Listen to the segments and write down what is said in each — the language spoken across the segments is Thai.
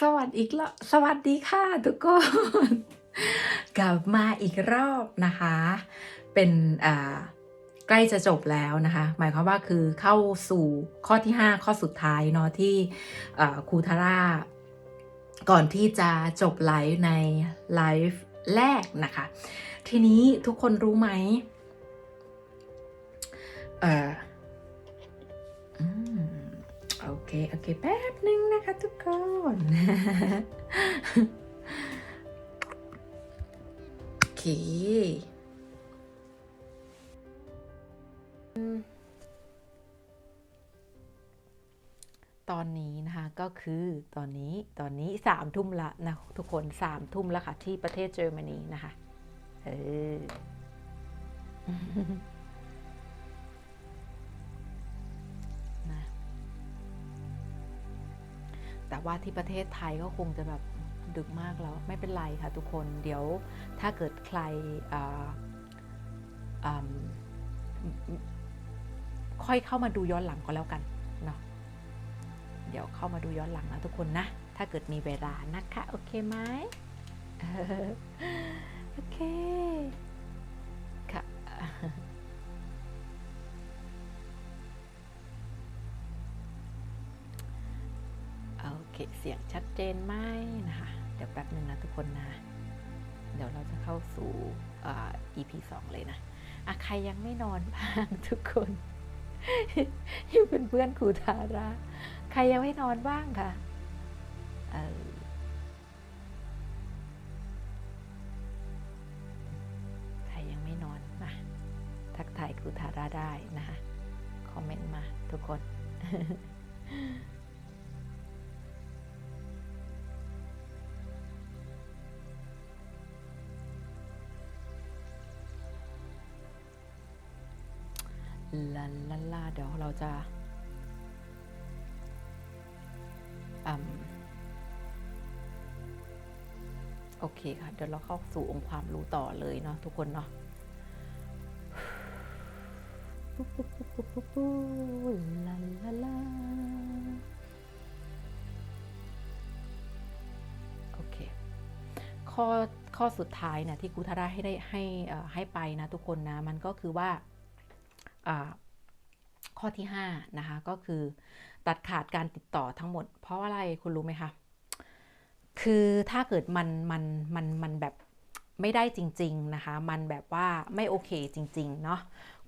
สวัสดีอีกรอบสวัสดีค่ะทุกคน กลับมาอีกรอบนะคะ เป็นใกล้จะจบแล้วนะคะ หมายความว่าคือเข้าสู่ข้อที่ 5 ข้อสุดท้ายเนาะที่ครูทาร่า ก่อนที่จะจบไลฟ์ในไลฟ์แรกนะคะ ทีนี้ทุกคนรู้ไหมเออ เค โอเค แป๊บหนึ่งนะคะทุกคน โอเคตอนนี้นะคะก็คือตอนนี้ตอนนี้สามทุ่มละนะทุกคนสามทุ่มแล้วค่ะที่ประเทศเยอรมนีนะคะ เออ ว่าที่ประเทศไทยก็คงจะแบบดึกมากแล้ว ไม่เป็นไรค่ะทุกคนเดี๋ยวถ้าเกิดใครค่อยเข้ามาดูย้อนหลังก็แล้วกันเนาะเดี๋ยวเข้ามาดูย้อนหลังนะทุกคนนะ ถ้าเกิดมีเวลานะคะ โอเคไหมโอเค เคเสียงชัดเจนไหมนะคะ เดี๋ยวแป๊บหนึ่งนะทุกคนนะ เดี๋ยวเราจะเข้าสู่อ่า EP 2เลยนะอะใครยังไม่นอนบ้างทุกคนอยู่เป็นเพื่อนครูทารา ใครยังไม่นอนบ้างคะใครยังไม่นอนมาทักทายครูทาราได้นะคะคอมเมนต์มาทุกคน ลาลาลาเดี๋ยวเราจะอโอเคค่ะ เดี๋ยวเราเข้าสู่องค์ความรู้ต่อเลยเนาะทุกคนเนาะลาลาลาโอเค ข้อข้อสุดท้ายเนี่ยที่ครูทาราให้ได้ให้ให้ไปนะทุกคนนะ มันก็คือว่า ข้อที่5นะคะก็คือตัดขาดการติดต่อทั้งหมด เพราะอะไรคุณรู้ไหมคะ คือถ้าเกิดมันมันมันมันแบบไม่ได้จริง ๆ นะคะ มันแบบว่าไม่โอเคจริง ๆ เนาะ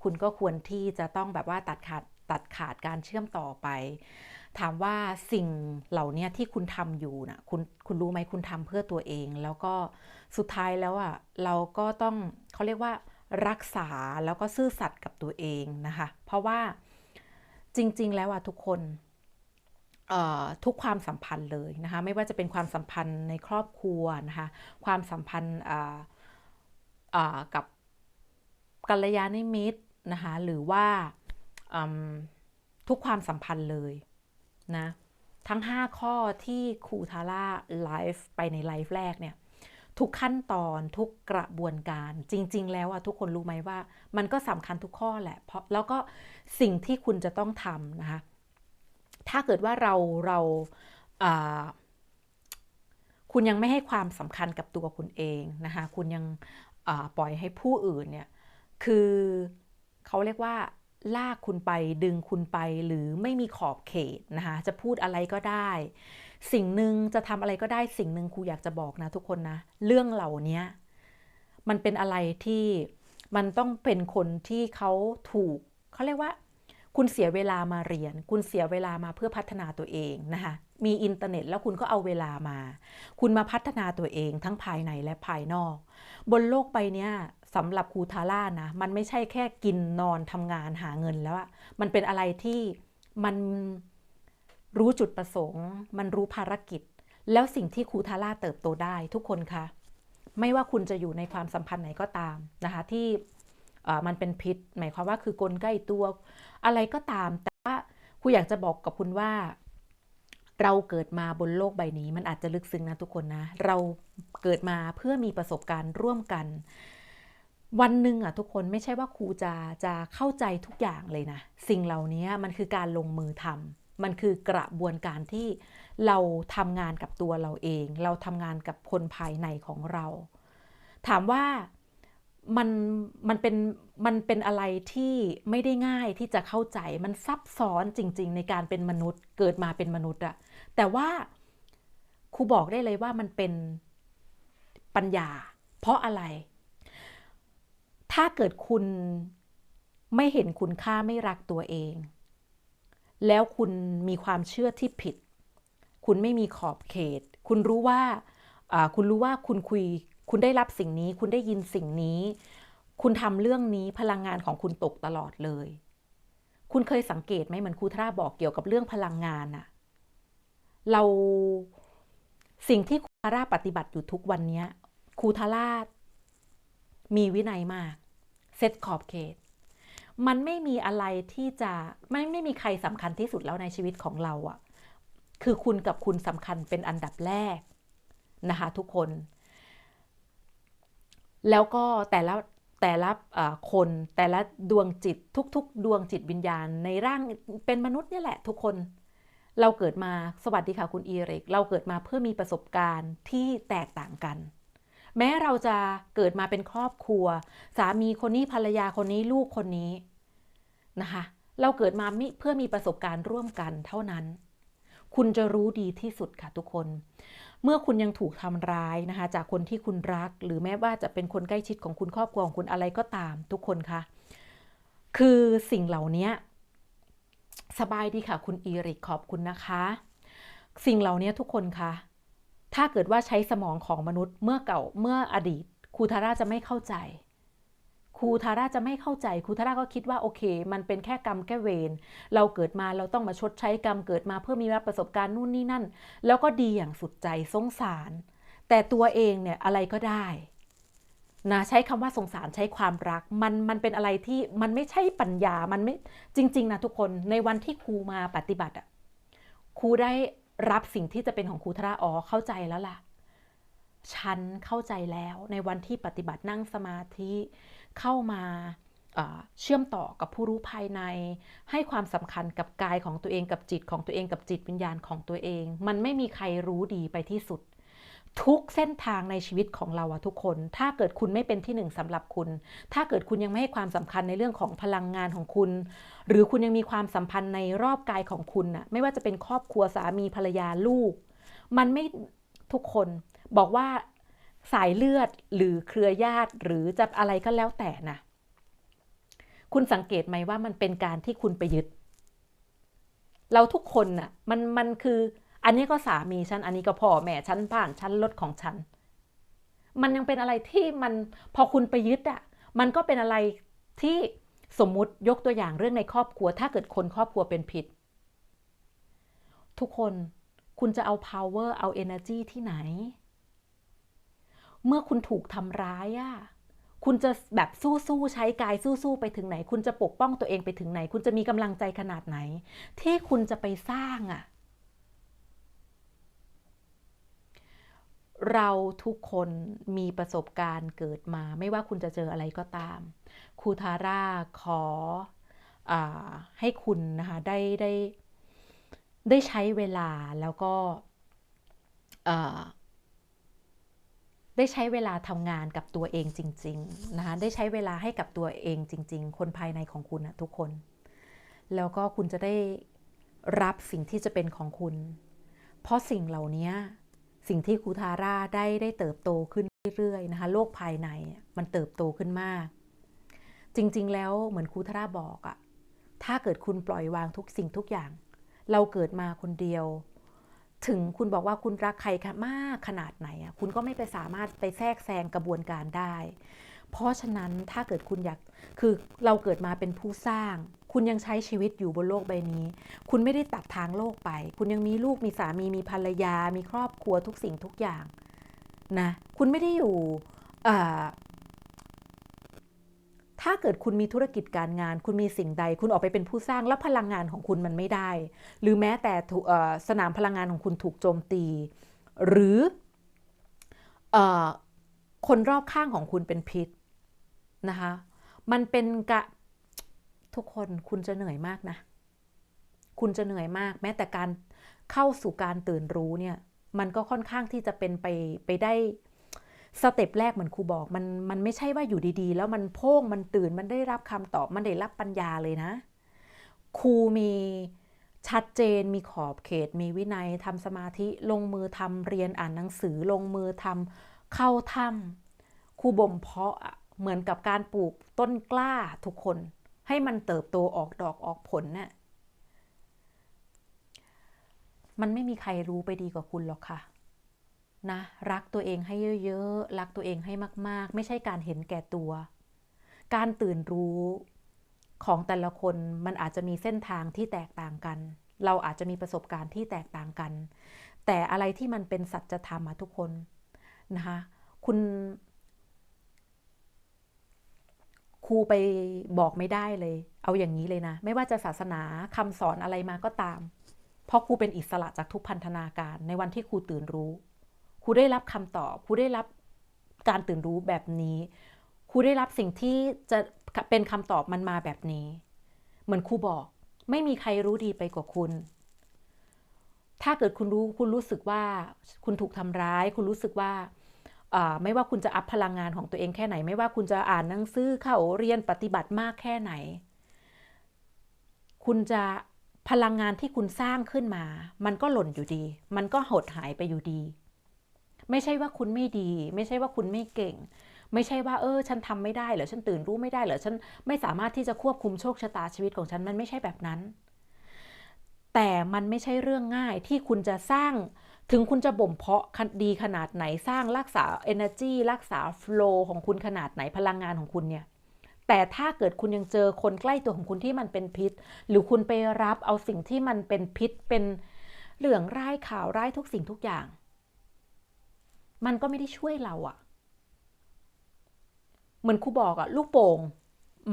คุณก็ควรที่จะต้องแบบว่าตัดขาดตัดขาดการเชื่อมต่อไป ถามว่าสิ่งเหล่านี้ที่คุณทำอยู่นะคุณคุณรู้ไหมคุณทำเพื่อตัวเอง แล้วก็สุดท้ายแล้วอะ่ะเราก็ต้องเขาเรียกว่า รักษาแล้วก็ซื่อสัตย์กับตัวเองนะคะ เพราะว่าจริง ๆ แล้วอะทุกคนทุกความสัมพันธ์เลยนะคะ ไม่ว่าจะเป็นความสัมพันธ์ในครอบครัวนะคะ ความสัมพันธ์กับกัลยาณมิตรนะคะ หรือว่าทุกความสัมพันธ์เลยนะ ทั้ง 5 ข้อที่ครูทาร่าไลฟ์ไปในไลฟ์แรกเนี่ย ทุกขั้นตอนทุกกระบวนการจริง ๆ แล้วอะทุกคนรู้ไหมว่า มันก็สำคัญทุกข้อแหละเพราะแล้วก็สิ่งที่คุณจะต้องทำนะคะถ้าเกิดว่าเราเราาคุณยังไม่ให้ความสำคัญกับตัวคุณเองนะคะคุณยังปล่อยให้ผู้อื่นเนี่ยคือเขาเรียกว่า ลากคุณไปดึงคุณไปหรือไม่มีขอบเขตนะคะจะพูดอะไรก็ได้ สิ่งหนึ่งจะทำอะไรก็ได้สิ่งหนึ่งครูอยากจะบอกนะทุกคนนะ เรื่องเหล่านี้มันเป็นอะไรที่มันต้องเป็นคนที่เขาถูกเขาเรียกว่า คุณเสียเวลามาเรียน คุณเสียเวลามาเพื่อพัฒนาตัวเองนะคะมีอินเทอร์เน็ตแล้วคุณก็เอาเวลามา คุณมาพัฒนาตัวเองทั้งภายในและภายนอก บนโลกใบเนี้ย สำหรับครูทาร่านะ มันไม่ใช่แค่กินนอนทำงานหาเงินแล้วอะมันเป็นอะไรที่มันรู้จุดประสงค์ มันรู้ภารกิจ แล้วสิ่งที่ครูทาร่าเติบโตได้ทุกคนคะ ไม่ว่าคุณจะอยู่ในความสัมพันธ์ไหนก็ตามนะคะ ที่มันเป็นพิษ หมายความว่าคือกลใกล้ตัว อะไรก็ตาม แต่ว่าครูอยากจะบอกกับคุณว่า เราเกิดมาบนโลกใบนี้ มันอาจจะลึกซึ้งนะทุกคนนะ เราเกิดมาเพื่อมีประสบการณ์ร่วมกัน วันหนึ่งอะทุกคนไม่ใช่ว่าครูจะจะเข้าใจทุกอย่างเลยนะ สิ่งเหล่านี้มันคือการลงมือทมันคือกระบวนการที่เราทำงานกับตัวเราเอง เราทำงานกับคนภายในของเรา ถามว่ามันมันเป็นมันเป็นอะไรที่ไม่ได้ง่ายที่จะเข้าใจมันซับซ้อนจริง ๆ ในการเป็นมนุษย์ เกิดมาเป็นมนุษย์อะแต่ว่าครูบอกได้เลยว่ามันเป็นปัญญา เพราะอะไร ถ้าเกิดคุณไม่เห็นคุณค่าไม่รักตัวเอง แล้วคุณมีความเชื่อที่ผิด คุณไม่มีขอบเขต คุณรู้ว่าคุณรู้ว่าคุณคุย คุณได้รับสิ่งนี้ คุณได้ยินสิ่งนี้ คุณทำเรื่องนี้พลังงานของคุณตกตลอดเลย คุณเคยสังเกตไหมเหมือนครูทราบอกเกี่ยวกับเรื่องพลังงานอะเราสิ่งที่ครูทาราปฏิบัติอยู่ทุกวันนี้ครูทารามีวินัยมาก ซตขอบเขต มันไม่มีอะไรที่จะไม่ไม่มีใครสำคัญที่สุดแล้วในชีวิตของเราอะคือคุณกับคุณสำคัญเป็นอันดับแรกนะคะทุกคน แล้วก็แต่ละแต่ละคนแต่ละดวงจิตทุก ๆ ดวงจิตวิญญาณในร่างเป็นมนุษย์เนี่ยแหละ ทุกคนเราเกิดมาสวัสดีค่ะคุณอีริก เราเกิดมาเพื่อมีประสบการณ์ที่แตกต่างกัน แม้เราจะเกิดมาเป็นครอบครัว สามีคนนี้ภรรยาคนนี้ลูกคนนี้นะคะ เราเกิดมามเพื่อมีประสบการณ์ร่วมกันเท่านั้น คุณจะรู้ดีที่สุดค่ะทุกคน เมื่อคุณยังถูกทำร้ายนะคะ จากคนที่คุณรัก หรือแม้ว่าจะเป็นคนใกล้ชิดของคุณครอบครัวของคุณอะไรก็ตาม ทุกคนคะคือสิ่งเหล่านี้สบายดีค่ะ คุณอีริกขอบคุณนะคะ สิ่งเหล่านี้ทุกคนคะ ถ้าเกิดว่าใช้สมองของมนุษย์เมื่อเก่าเมื่ออดีตครูทาร่าจะไม่เข้าใจครูทาร่าจะไม่เข้าใจครูทาร่าก็คิดว่าโอเค มันเป็นแค่กรรมแค่เวรเราเกิดมาเราต้องมาชดใช้กรรมเกิดมาเพื่อมีประสบการณ์นู่นนี่นั่น แล้วก็ดีอย่างสุดใจสงสาร แต่ตัวเองเนี่ยอะไรก็ได้นะใช้คำว่าสงสารใช้ความรัก มันมันเป็นอะไรที่มันไม่ใช่ปัญญามันไม่จริง ๆนะทุกคนในวันที่ครูมาปฏิบัติอะครูได้ รับสิ่งที่จะเป็นของครูทาราอ๋อเข้าใจแล้วล่ะ ฉันเข้าใจแล้วในวันที่ปฏิบัตินั่งสมาธิเข้ามาเชื่อมต่อกับผู้รู้ภายใน ให้ความสำคัญกับกายของตัวเองกับจิตของตัวเองกับจิตวิญญาณของตัวเอง มันไม่มีใครรู้ดีไปที่สุด ทุกเส้นทางในชีวิตของเราอะทุกคน ถ้าเกิดคุณไม่เป็นที่หนึ่งสำหรับคุณ ถ้าเกิดคุณยังไม่ให้ความสำคัญในเรื่องของพลังงานของคุณ หรือคุณยังมีความสัมพันธ์ในรอบกายของคุณอะไม่ว่าจะเป็นครอบครัวสามีภรรยาลูก มันไม่ทุกคนบอกว่าสายเลือดหรือเครือญาติหรือจะอะไรก็แล้วแต่นะ คุณสังเกตไหมว่ามันเป็นการที่คุณไปยึด เราทุกคนน่ะมันมันคือ อันนี้ก็สามีฉัน อันนี้ก็พ่อแม่ฉันบ้านฉันรถของฉัน มันยังเป็นอะไรที่มันพอคุณไปยึดอะมันก็เป็นอะไรที่สมมุติยกตัวอย่างเรื่องในครอบครัว ถ้าเกิดคนครอบครัวเป็นผิด ทุกคนคุณจะเอา power เอา energy ที่ไหน เมื่อคุณถูกทำร้ายอะคุณจะแบบสู้ๆใช้กายสู้ๆไปถึงไหน คุณจะปกป้องตัวเองไปถึงไหน คุณจะมีกำลังใจขนาดไหน ที่คุณจะไปสร้างอะ เราทุกคนมีประสบการณ์เกิดมา ไม่ว่าคุณจะเจออะไรก็ตามครูทาร่าขออให้คุณนะคะได้ได้ได้ใช้เวลาแล้วก็ได้ใช้เวลาทำงานกับตัวเองจริงๆนะคะได้ใช้เวลาให้กับตัวเองจริง ๆ คนภายในของคุณนะทุกคน แล้วก็คุณจะได้รับสิ่งที่จะเป็นของคุณ เพราะสิ่งเหล่านี้ สิ่งที่ครูทาร่าได้ได้เติบโตขึ้นเรื่อยๆนะคะโลกภายในมันเติบโตขึ้นมาก จริงๆ แล้วเหมือนครูทาร่าบอกอะถ้าเกิดคุณปล่อยวางทุกสิ่งทุกอย่าง เราเกิดมาคนเดียว ถึงคุณบอกว่าคุณรักใครมากขนาดไหนอะคุณก็ไม่ไปสามารถไปแทรกแซงกระบวนการได้ เพราะฉะนั้นถ้าเกิดคุณอยากคือเราเกิดมาเป็นผู้สร้าง คุณยังใช้ชีวิตอยู่บนโลกใบนี้ คุณไม่ได้ตัดทางโลกไป คุณยังมีลูกมีสามีมีภรรยา มีครอบครัวทุกสิ่งทุกอย่างนะคุณไม่ได้อยู่ถ้าเกิดคุณมีธุรกิจการงาน คุณมีสิ่งใด คุณออกไปเป็นผู้สร้างแล้วพลังงานของคุณมันไม่ได้ หรือแม้แต่สนามพลังงานของคุณถูกโจมตี หรืออคนรอบข้างของคุณเป็นพิษนะคะมันเป็นกะ ทุกคนคุณจะเหนื่อยมากนะ คุณจะเหนื่อยมาก แม้แต่การเข้าสู่การตื่นรู้เนี่ย มันก็ค่อนข้างที่จะเป็นไปไปได้สเต็ปแรกเหมือนครูบอกมันมันไม่ใช่ว่าอยู่ดีๆ แล้วมันโพ่งมันตื่นมันได้รับคำตอบมันได้รับปัญญาเลยนะ ครูมีชัดเจนมีขอบเขต มีวินัยทำสมาธิลงมือทำเรียนอ่านหนังสือลงมือทำเข้าถ้ำครูบ่มเพาะเหมือนกับการปลูกต้นกล้าทุกคน ให้มันเติบโตออกดอกออกผลน่ะมันไม่มีใครรู้ไปดีกว่าคุณหรอกค่ะนะรักตัวเองให้เยอะๆ รักตัวเองให้มากๆ ไม่ใช่การเห็นแก่ตัว การตื่นรู้ของแต่ละคนมันอาจจะมีเส้นทางที่แตกต่างกัน เราอาจจะมีประสบการณ์ที่แตกต่างกัน แต่อะไรที่มันเป็นสัจธรรมอะทุกคนนะคะคุณค รูไปบอกไม่ได้เลย เอาอย่างนี้เลยนะ ไม่ว่าจะศาสนาคำสอนอะไรมาก็ตาม เพราะครูเป็นอิสระจากทุกพันธนาการในวันที่ครูตื่นรู้ ครูได้รับคำตอบครูได้รับการตื่นรู้แบบนี้ ครูได้รับสิ่งที่จะเป็นคำตอบมันมาแบบนี้ เหมือนครูบอก ไม่มีใครรู้ดีไปกว่าคุณ ถ้าเกิดคุณรู้คุณรู้สึกว่า คุณถูกทำร้าย คุณรู้สึกว่า ไม่ว่าคุณจะอัพพลังงานของตัวเองแค่ไหน ไม่ว่าคุณจะอ่านหนังสือเข้าเรียนปฏิบัติมากแค่ไหน คุณจะพลังงานที่คุณสร้างขึ้นมา มันก็หล่นอยู่ดี มันก็หดหายไปอยู่ดี ไม่ใช่ว่าคุณไม่ดี ไม่ใช่ว่าคุณไม่เก่ง ไม่ใช่ว่าเออ ฉันทำไม่ได้หรือฉันตื่นรู้ไม่ได้หรือฉันไม่สามารถที่จะควบคุมโชคชะตาชีวิตของฉันมันไม่ใช่แบบนั้น แต่มันไม่ใช่เรื่องง่ายที่คุณจะสร้างถึงคุณจะบ่มเพาะดีขนาดไหนสร้างรักษา energy รักษา flow ของคุณขนาดไหนพลังงานของคุณเนี่ย แต่ถ้าเกิดคุณยังเจอคนใกล้ตัวของคุณที่มันเป็นพิษ หรือคุณไปรับเอาสิ่งที่มันเป็นพิษเป็นเหลืองร้ายข่าวร้ายทุกสิ่งทุกอย่าง มันก็ไม่ได้ช่วยเราอะเหมือนครูบอกอะลูกโป่ง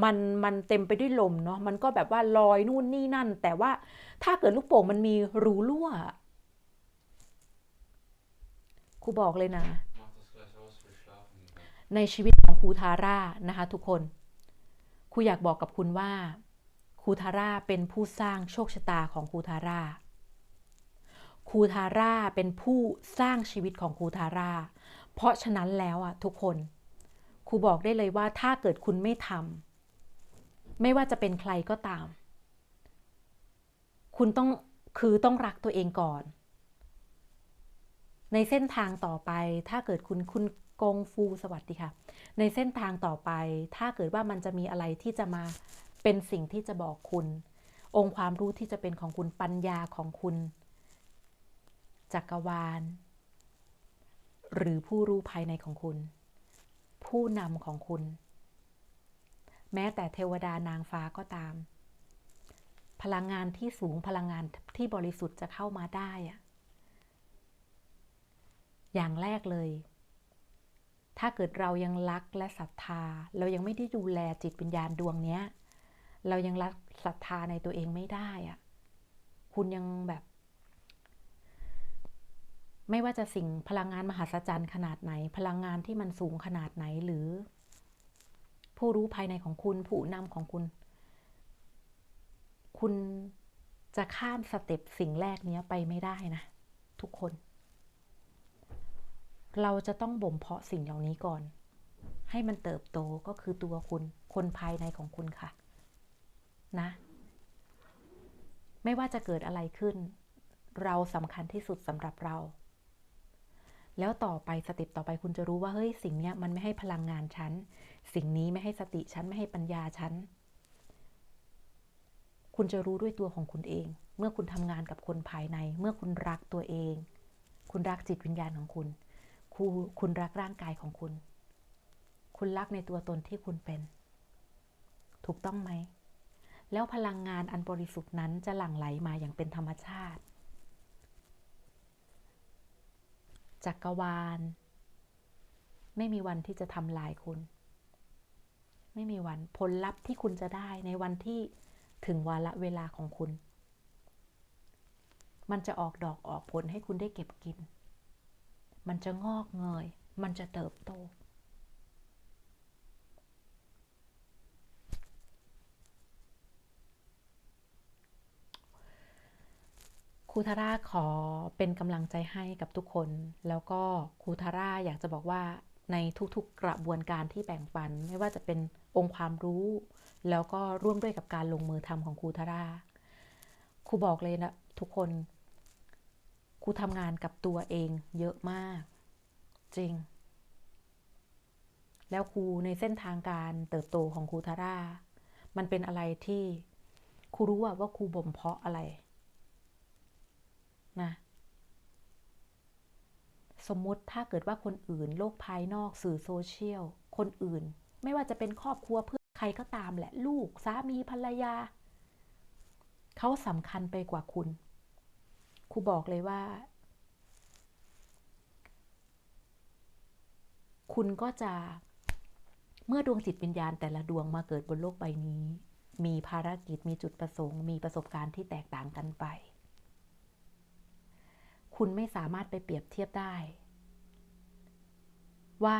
มันมันเต็มไปด้วยลมเนาะมันก็แบบว่าลอยนู่นนี่นั่น แต่ว่าถ้าเกิดลูกโป่งมันมีรูรั่วครูบอกเลยนะ ในชีวิตของครูทาร่านะคะ ทุกคนครูอยากบอกกับคุณว่าครูทาร่าเป็นผู้สร้างโชคชะตาของครูทาร่าครูทาร่าเป็นผู้สร้างชีวิตของครูทาร่าเพราะฉะนั้นแล้วอะทุกคนครูบอกได้เลยว่าถ้าเกิดคุณไม่ทำ ไม่ว่าจะเป็นใครก็ตาม คุณต้องคือต้องรักตัวเองก่อน ในเส้นทางต่อไปถ้าเกิดคุณคุณกงฟูสวัสดีค่ะ ในเส้นทางต่อไป ถ้าเกิดว่ามันจะมีอะไรที่จะมาเป็นสิ่งที่จะบอกคุณ องค์ความรู้ที่จะเป็นของคุณปัญญาของคุณ จักรวาล หรือผู้รู้ภายในของคุณ ผู้นำของคุณ แม้แต่เทวดานางฟ้าก็ตาม พลังงานที่สูงพลังงานที่บริสุทธิ์จะเข้ามาได้อะอย่างแรกเลย ถ้าเกิดเรายังรักและศรัทธา เรายังไม่ได้ดูแลจิตวิญญาณดวงเนี้ย เรายังรักศรัทธาในตัวเองไม่ได้อะคุณยังแบบ ไม่ว่าจะสิ่งพลังงานมหัศจรรย์ขนาดไหน พลังงานที่มันสูงขนาดไหนหรือ ผู้รู้ภายในของคุณ ผู้นำของคุณ คุณจะข้ามสเต็ปสิ่งแรกนี้ไปไม่ได้นะ ทุกคน เราจะต้องบ่มเพาะสิ่งเหล่านี้ก่อน ให้มันเติบโตก็คือตัวคุณ คนภายในของคุณค่ะ นะ ไม่ว่าจะเกิดอะไรขึ้น เราสำคัญที่สุดสำหรับเรา แล้วต่อไปสติปต่อไปคุณจะรู้ว่าเฮ้ยสิ่งนี้มันไม่ให้พลังงานฉัน สิ่งนี้ไม่ให้สติฉันไม่ให้ปัญญาฉัน คุณจะรู้ด้วยตัวของคุณเอง เมื่อคุณทำงานกับคนภายใน เมื่อคุณรักตัวเอง คุณรักจิตวิญญาณของคุณ คุณคุณรักร่างกายของคุณ คุณรักในตัวตนที่คุณเป็น ถูกต้องไหม แล้วพลังงานอันบริสุทธิ์นั้นจะหลั่งไหลมาอย่างเป็นธรรมชาติ จักรวาล ไม่มีวันที่จะทำลายคุณ ไม่มีวันผลลัพธ์ที่คุณจะได้ในวันที่ถึงวาระเวลาของคุณ มันจะออกดอกออกผลให้คุณได้เก็บกิน มันจะงอกเงย มันจะเติบโต ครูทาร่าขอเป็นกำลังใจให้กับทุกคน แล้วก็ครูทาร่าอยากจะบอกว่าในทุกๆกระบวนการที่แบ่งปัน ไม่ว่าจะเป็นองค์ความรู้ แล้วก็ร่วมด้วยกับการลงมือทำของครูทาร่าครูบอกเลยนะทุกคนครูทำงานกับตัวเองเยอะมาก จริง แล้วครูในเส้นทางการเติบโตของครูทาร่ามันเป็นอะไรที่ครูรู้ว่าว่าครูบ่มเพาะอะไร นะ สมมุติถ้าเกิดว่าคนอื่น โลกภายนอกสื่อโซเชียล คนอื่น ไม่ว่าจะเป็นครอบครัวเพื่อนใครก็ตามแหละ ลูกสามีภรรยา เขาสำคัญไปกว่าคุณครูบอกเลยว่า คุณก็จะเมื่อดวงจิตวิญญาณแต่ละดวงมาเกิดบนโลกใบนี้ มีภารกิจมีจุดประสงค์ มีประสบการณ์ที่แตกต่างกันไป คุณไม่สามารถไปเปรียบเทียบได้ ว่า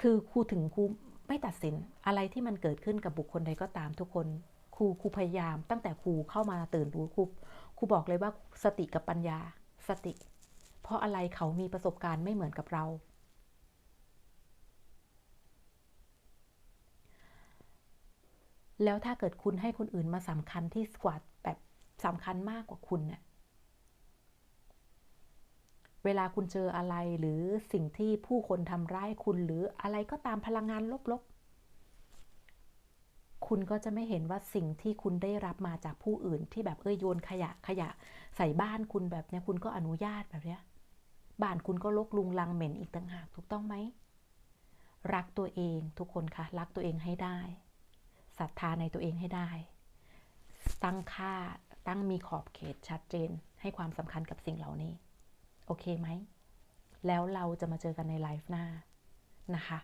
คือครูถึงครูไม่ตัดสินอะไรที่มันเกิดขึ้นกับบุคคลใดก็ตามทุกคนครูครูพยายาม ตั้งแต่ครูเข้ามาตื่นรู้ครูครูบอกเลยว่าสติกับปัญญาสติ เพราะอะไรเขามีประสบการณ์ไม่เหมือนกับเรา แล้วถ้าเกิดคุณให้คนอื่นมาสำคัญที่กว่าแบบสำคัญมากกว่าคุณเนี่ย เวลาคุณเจออะไรหรือสิ่งที่ผู้คนทำร้ายคุณหรืออะไรก็ตามพลังงานลบๆ คุณก็จะไม่เห็นว่าสิ่งที่คุณได้รับมาจากผู้อื่นที่แบบเอ้ยโยนขยะขยะ ใส่บ้านคุณแบบเนี้ยคุณก็อนุญาตแบบเนี้ยบ้านคุณก็ลกลุงลังเหม็นอีกต่างหากถูกต้องไหม รักตัวเองทุกคนคะรักตัวเองให้ได้ศรัทธาในตัวเองให้ได้ ตั้งค่าตั้งมีขอบเขตชัดเจน ให้ความสำคัญกับสิ่งเหล่านี้ โอเคไหม แล้วเราจะมาเจอกันในไลฟ์หน้านะคะ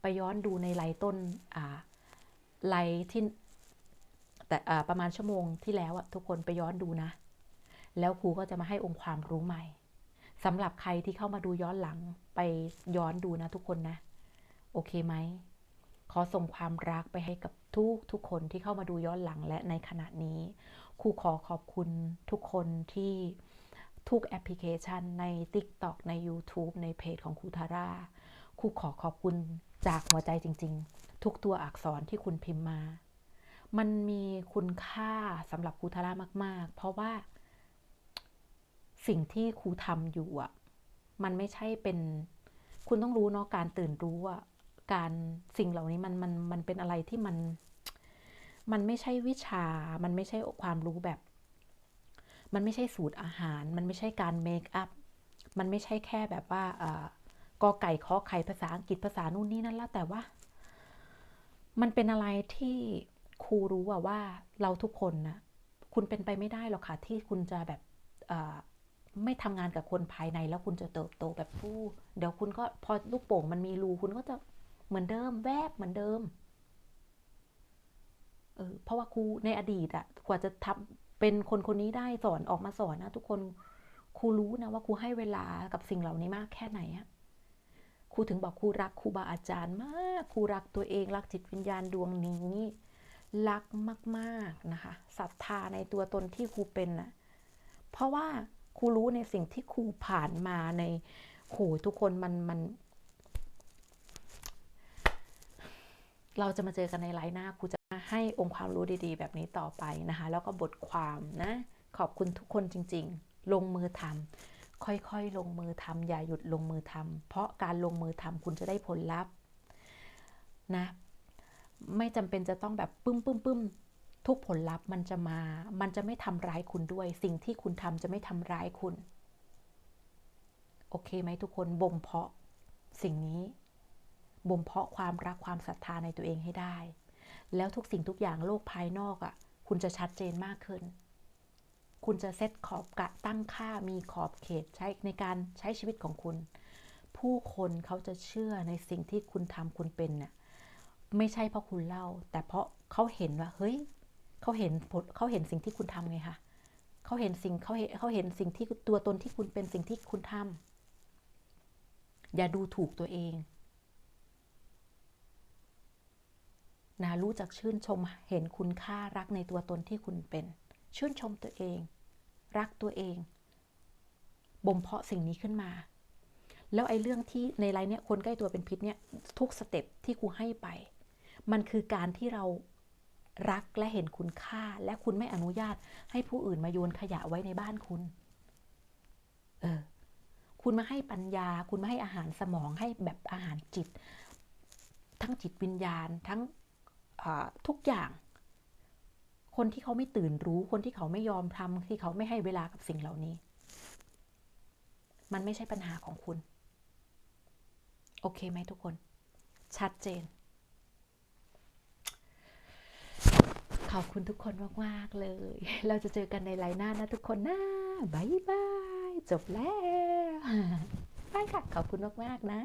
ไปย้อนดูในไลฟ์ต้นไลฟ์ที่แต่ประมาณชั่วโมงที่แล้วอะทุกคนไปย้อนดูนะ แล้วครูก็จะมาให้องค์ความรู้ใหม่สำหรับใครที่เข้ามาดูย้อนหลังไปย้อนดูนะทุกคนนะ โอเคไหม ขอส่งความรักไปให้กับทุกทุกคนที่เข้ามาดูย้อนหลังและในขณะนี้ครูขอขอบคุณทุกคนที่ ทุกแอปพลิเคชันใน TikTok ใน YouTube ในเพจของครูทาร่าครูขอขอบคุณจากหัวใจจริง ๆ ทุกตัวอักษรที่คุณพิมพ์มา มันมีคุณค่าสำหรับครูทาร่ามาก ๆ เพราะว่า สิ่งที่ครูทำอยู่อะ มันไม่ใช่เป็น คุณต้องรู้เนาะการตื่นรู้อะการสิ่งเหล่านี้มันมันมันเป็นอะไรที่มัน มันไม่ใช่วิชา มันไม่ใช่ความรู้แบบ มันไม่ใช่สูตรอาหาร มันไม่ใช่การเมคอัพ มันไม่ใช่แค่แบบว่ากอไก่ขอไข่ภาษาอังกฤษภาษานู่นนี่นั่นแล้วแต่ว่า มันเป็นอะไรที่ครูรู้ว่าว่าเราทุกคนนะคุณเป็นไปไม่ได้หรอกค่ะที่คุณจะแบบไม่ทำงานกับคนภายในแล้วคุณจะเติบโตแบบผู้ เดี๋ยวคุณก็พอลูกโป่งมันมีรูคุณก็จะเหมือนเดิมแวบเหมือนเดิมเออเพราะว่าครูในอดีตอะกว่าจะทำ เป็นคนคนนี้ได้สอนออกมาสอนนะทุกคนครูรู้นะว่าครูให้เวลากับสิ่งเหล่านี้มากแค่ไหนอะครูถึงบอกครูรักครูบาอาจารย์มากครูรักตัวเองรักจิตวิญญาณดวงนี้ รักมากๆนะคะศรัทธาในตัวตนที่ครูเป็นนะเพราะว่าครูรู้ในสิ่งที่ครูผ่านมาในโหทุกคนมันมัน เราจะมาเจอกันในไลน์หน้าครูจะ ให้องค์ความรู้ดีๆ แบบนี้ต่อไปนะคะ แล้วก็บทความนะ ขอบคุณทุกคนจริง ๆ ลงมือทำค่อยๆ ลงมือทำอย่าหยุดลงมือทำเพราะการลงมือทำคุณจะได้ผลลัพธ์นะ ไม่จำเป็นจะต้องแบบปึ้มปึ้มปึ้มทุกผลลัพธ์มันจะมา มันจะไม่ทำร้ายคุณด้วย สิ่งที่คุณทำจะไม่ทำร้ายคุณ โอเคไหมทุกคน บ่มเพาะสิ่งนี้ บ่มเพาะความรักความศรัทธาในตัวเองให้ได้ แล้วทุกสิ่งทุกอย่างโลกภายนอกอะ่ะ คุณจะชัดเจนมากขึ้น คุณจะเซตขอบกะตั้งค่ามีขอบเขตใช้ในการใช้ชีวิตของคุณ ผู้คนเขาจะเชื่อในสิ่งที่คุณทำคุณเป็นน่ะไม่ใช่เพราะคุณเล่า แต่เพราะเขาเห็นว่าเฮ้ยเขาเห็นผลเขาเห็นสิ่งที่คุณทำไงคะเขาเห็นสิ่งเขาเห็นเขาเห็นสิ่งที่ตัวตนที่คุณเป็นสิ่งที่คุณทำอย่าดูถูกตัวเอง นะรู้จักชื่นชมเห็นคุณค่ารักในตัวตนที่คุณเป็น ชื่นชมตัวเอง รักตัวเองบ่มเพาะสิ่งนี้ขึ้นมา แล้วไอ้เรื่องที่ในไลน์เนี่ยคนใกล้ตัวเป็นพิษเนี่ยทุกสเต็ปที่ครูให้ไป มันคือการที่เรารักและเห็นคุณค่าและคุณไม่อนุญาตให้ผู้อื่นมาโยนขยะไว้ในบ้านคุณ เออ คุณมาให้ปัญญา คุณมาให้อาหารสมองให้แบบอาหารจิต ทั้งจิตวิญญาณ ทั้ง ทุกอย่าง คนที่เขาไม่ตื่นรู้ คนที่เขาไม่ยอมทำที่เขาไม่ให้เวลากับสิ่งเหล่านี้ มันไม่ใช่ปัญหาของคุณ โอเคไหมทุกคน ชัดเจน ขอบคุณทุกคนมาก ๆ เลย เราจะเจอกันในไลน์หน้านะทุกคนนะบายบาย จบแล้ว ไปค่ะ ขอบคุณมาก ๆ นะ